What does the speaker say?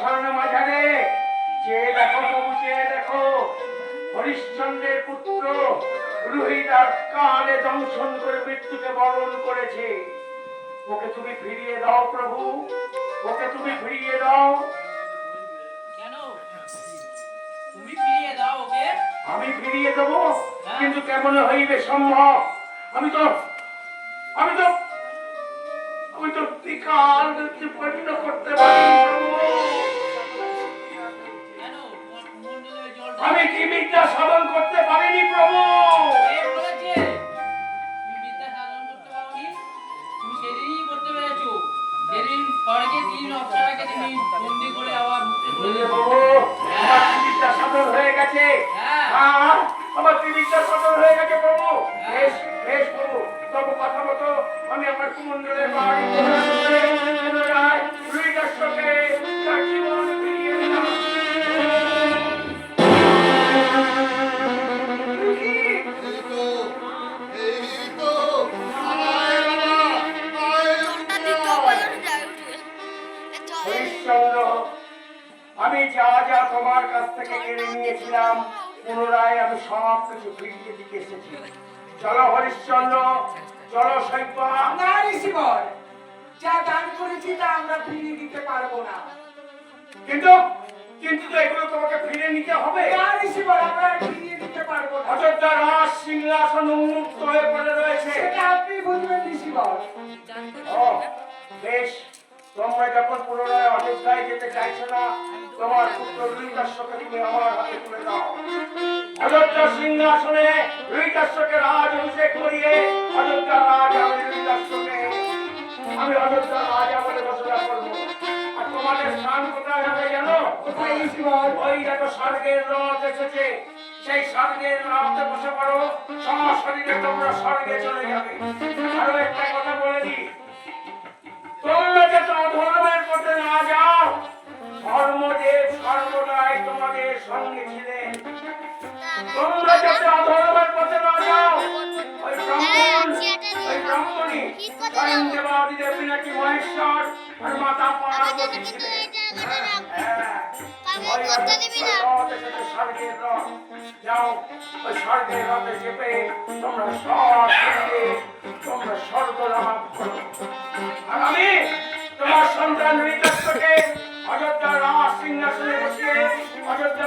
ধরনের মাঝারে যে দেখো প্রভু যে দেখো হরিশ্চন্দ্রের পুত্র রোহিতার কালে দংশন করে মৃত্যুকে বরণ করেছে। ওকে তুমি ফিরিয়ে দাও প্রভু ওকে তুমি ফিরিয়ে দাও। কেন? তুমি ফিরিয়ে দাও ওকে? আমি ফিরিয়ে দেবো কিন্তু কেমন হইবে সম্ভব? আমি তো আমি তো প্রতিপন্ন করতে পারি ওই আমি কি বিদ্যা সাধন করতে পারিনি প্রভু? স্বর্গে তিন বন্দি করে আবার মুক্তি করে মতো আমি আমার কুমণ্ডলের বাড়ি পুনরায় আমি যা যা তোমার কাছ থেকে কেড়ে নিয়েছিলাম, পুনরায় আমি সব কিছু ফিরিয়ে দিতে এসেছি। চলো হরিশ্চন্দ্র না ঋষিবর। যা দান করেছি তা আমরা ফিরিয়ে দিতে পারব না। কিন্তু কিন্তু তো এগুলো তোমাকে ফিরে নিতে হবে। না ঋষিবর আমরা ফিরিয়ে দিতে পারব না। অযোধ্যা রাজ সিংহাসন উন্মুক্ত হয়ে পড়ে রয়েছে। সেটা আপনি বুঝবেন ঋষিবর। ও বেশ। তোমরা যখন পুনরায় অযোধ্যায় যেতে চাইছো না তোমার পুত্র রুইদাস্যকে তুমি আমার হাতে তুলে দাও। অযোধ্যা সিংহাসনে রুইদাস্যকে রাজ অভিষেক করিয়ে অযোধ্যা রাজ আমি রুইদাস্যকে আমি অযোধ্যা রাজা বলে ঘোষণা করব। আর তোমাদের স্থান কোথায় হবে জানো? ওই দেখো স্বর্গের রথ এসেছে। সেই স্বর্গের রথে বসে পড়ো। সশরীরে তোমরা স্বর্গে চলে যাবে। আরও একটা কথা বলে দিই। তোমরা যাতে অধর্মের পথে না যাও ধর্মদেব সর্বদাই তোমাদের সঙ্গে ছিলেন। তোমরা যাতে অধর্মের পথে না যাও। ওই ব্রাহ্মণ ওই ব্রাহ্মণী স্বয়ং দেবাদিদেব বিনাকি মহেশ্বর আর মাতা পার্বতী। ছিলেন হ্যাঁ ওই স্বর্গের রথ। যাও স্বর্গের রথে চেপে তোমরা সব তোমরা স্বর্গ লাভ করো। আর আমি তোমার সন্তান ঋতাকে অযোধ্যার রাজ সিংহাসনে বসিয়ে অযোধ্যার